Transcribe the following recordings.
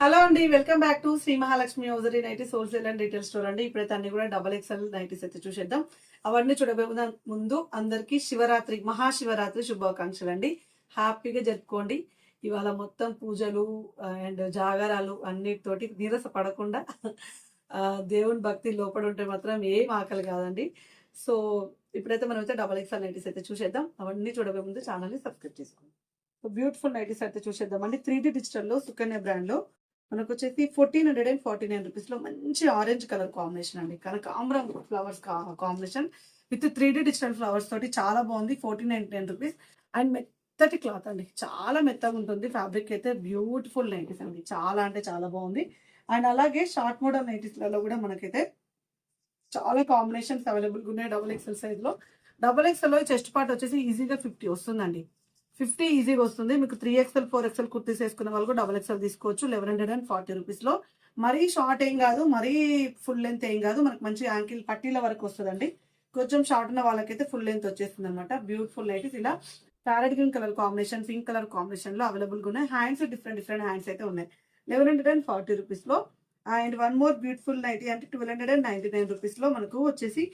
Hello అండి welcome back to Shri Mahalakshmi hosiery nighties wholesale and retail store అండి. ఇప్పుడైతే అన్ని కూడా డబల్ ఎక్స్ఎల్ నైటీస్ అయితే చూసేద్దాం. అవన్నీ చూడబోయే ముందు అందరికీ శివరాత్రి మహాశివరాత్రి శుభాకాంక్షలు అండి. హ్యాపీగా జరుపుకోండి. ఇవాళ మొత్తం పూజలు అండ్ జాగారాలు అన్నిటితోటి నీరస పడకుండా దేవుని భక్తి లోపల ఉంటే మాత్రం ఏం ఆకలి కాదండి. సో ఇప్పుడైతే మనం అయితే డబల్ ఎక్స్ఎల్ నైటీస్ అయితే చూసేద్దాం. అవన్నీ చూడబోయే ముందు ఛానల్ని సబ్స్క్రైబ్ చేసుకోండి. బ్యూటిఫుల్ నైటీస్ అయితే చూసేద్దాం అండి త్రీ డి డిజిటల్లో సుకన్య బ్రాండ్లో మనకు వచ్చేసి fourteen hundred and forty nine రూపీస్లో మంచి ఆరెంజ్ కలర్ కాంబినేషన్ అండి. కనకాంబరం flowers combination with three D digital flowers తోటి చాలా బాగుంది. Fourteen ninety nine rupees and మెత్తటి క్లాత్ అండి. చాలా మెత్తగా ఉంటుంది. ఫ్యాబ్రిక్ అయితే బ్యూటిఫుల్ నైటీస్ అండి. చాలా అంటే చాలా బాగుంది. అండ్ అలాగే షార్ట్ మోడల్ నైటీస్లలో కూడా మనకైతే చాలా కాంబినేషన్స్ అవైలబుల్గా ఉన్నాయి. డబుల్ ఎక్స్ఎల్ సైజ్లో డబుల్ ఎక్స్ఎల్లో చెస్ట్ పార్ట్ వచ్చేసి ఈజీగా ఫిఫ్టీ వస్తుందండి. ఫిఫ్టీ ఈజీగా వస్తుంది. మీకు three XL four XL kurtis వేసుకున్న వాళ్ళు కూడా డబల్ ఎక్స్ఎల్ తీసుకోవచ్చు. లెవెన్ హండ్రెడ్ అండ్ ఫార్టీ రూపీస్లో మరీ షార్ట్ ఏం కాదు మరీ ఫుల్ లెంత్ ఏం కాదు. మనకు మంచి యాంకిల్ పట్టీల వరకు వస్తుందండి. కొంచెం షార్ట్ ఉన్న వాళ్ళకైతే ఫుల్ లెంత్ వచ్చేస్తుంది అనమాట బ్యూటిఫుల్ నైటీస్ ఇలా parrot green colour combination pink colour కాంబినేషన్లో అవైలబుల్గా ఉన్నాయి. హ్యాండ్స్ డిఫరెంట్ డిఫరెంట్ హ్యాండ్స్ అయితే ఉన్నాయి. లెవెన్ హండ్రెడ్ అండ్ ఫార్టీ రూపీస్లో and one more beautiful nighty అంటే twelve hundred and ninety nine రూపీస్లో మనకు వచ్చేసి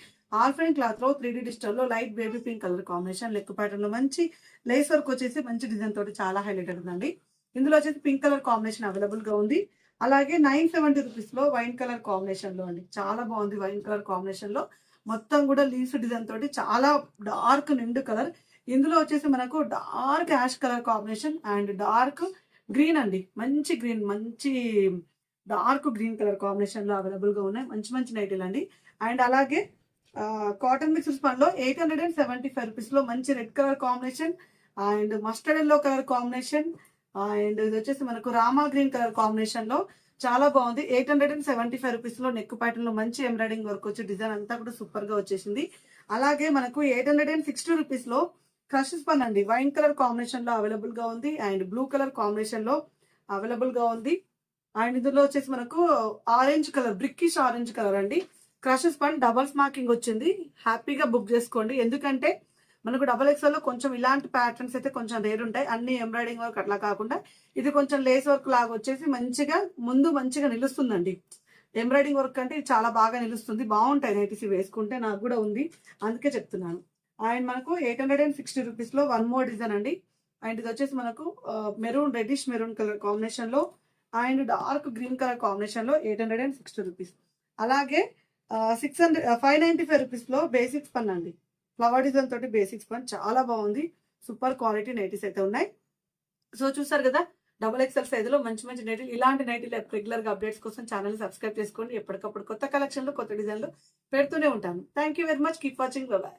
ఆల్ఫ్రైన్ క్లాత్లో three D డిస్టర్లో light baby pink colour combination లెక్క ప్యాటర్న్లో మంచి లేస్ వర్క్ వచ్చేసి మంచి డిజైన్ తోటి చాలా హైలైట్ ఉందండి. ఇందులో వచ్చేసి పింక్ కలర్ కాంబినేషన్ అవైలబుల్గా ఉంది. అలాగే నైన్ సెవెంటీ రూపీస్లో వైన్ కలర్ కాంబినేషన్లో అండి. చాలా బాగుంది వైన్ కలర్ కాంబినేషన్లో మొత్తం కూడా లీవ్స్ డిజైన్ తోటి చాలా డార్క్ నిండు కలర్. ఇందులో వచ్చేసి మనకు dark ash colour combination and dark green అండి. మంచి గ్రీన్ మంచి డార్క్ గ్రీన్ కలర్ కాంబినేషన్లో అవైలబుల్గా ఉన్నాయి. మంచి మంచి నైటీలు అండి. అండ్ అలాగే cotton mix స్పన్లో eight hundred and seventy five రూపీస్లో మంచి red colour combination and mustard yellow colour combination and ఇది వచ్చేసి మనకు రామా గ్రీన్ కలర్ కాంబినేషన్లో చాలా బాగుంది. Eight hundred and seventy five రూపీస్లో నెక్ ప్యాటర్న్లో మంచి ఎంబ్రాయిడింగ్ వర్క్ వచ్చి డిజైన్ అంతా కూడా సూపర్గా వచ్చేసింది. అలాగే మనకు ఎయిట్ హండ్రెడ్ అండ్ సిక్స్టీ రూపీస్లో క్రష్ స్పన్ అండి. వైన్ కలర్ కాంబినేషన్లో అవైలబుల్గా ఉంది అండ్ బ్లూ కలర్ కాంబినేషన్లో అవైలబుల్గా ఉంది. అండ్ ఇందులో వచ్చేసి మనకు orange colour brickish orange colour అండి. క్రషెస్ పని డబల్స్ మార్కింగ్ వచ్చింది. హ్యాపీగా బుక్ చేసుకోండి. ఎందుకంటే మనకు డబల్ ఎక్స్ఎల్లో కొంచెం ఇలాంటి ప్యాటర్న్స్ అయితే కొంచెం రేర్ ఉంటాయి. అన్ని ఎంబ్రాయిడింగ్ వర్క్ అట్లా కాకుండా ఇది కొంచెం లేస్ వర్క్ లాగా వచ్చేసి మంచిగా ముందు మంచిగా నిలుస్తుందండి. ఎంబ్రాయిడింగ్ వర్క్ అంటే ఇది చాలా బాగా నిలుస్తుంది. బాగుంటాయి నైటీసీ వేసుకుంటే నాకు కూడా ఉంది. అందుకే చెప్తున్నాను. అండ్ మనకు ఎయిట్ హండ్రెడ్ అండ్ సిక్స్టీ రూపీస్లో వన్ మోర్ డిజైన్ అండి. అండ్ ఇది వచ్చేసి మనకు మెరూన్ రెడ్డిష్ మెరూన్ కలర్ కాంబినేషన్లో అండ్ డార్క్ గ్రీన్ కలర్ కాంబినేషన్లో eight hundred and sixty rupees. అలాగే six hundred five ninety five రూపీస్లో బేసిక్స్ పన్ అండి. ఫ్లవర్ డిజైన్ తోటి బేసిక్స్ పన్. చాలా బాగుంది. సూపర్ క్వాలిటీ నైటీస్ అయితే ఉన్నాయి. సో చూసారు కదా డబుల్ ఎక్స్ఎల్ సైజ్లో మంచి మంచి నైటీలు ఇలాంటి నైటీలు రెగ్యులర్గా అప్డేట్స్ కోసం ఛానల్ సబ్స్క్రైబ్ చేసుకోండి. ఎప్పటికప్పుడు కొత్త కలెక్షన్లు కొత్త డిజైన్లు పెడుతూనే ఉంటాను. Thank you very much keep watching bye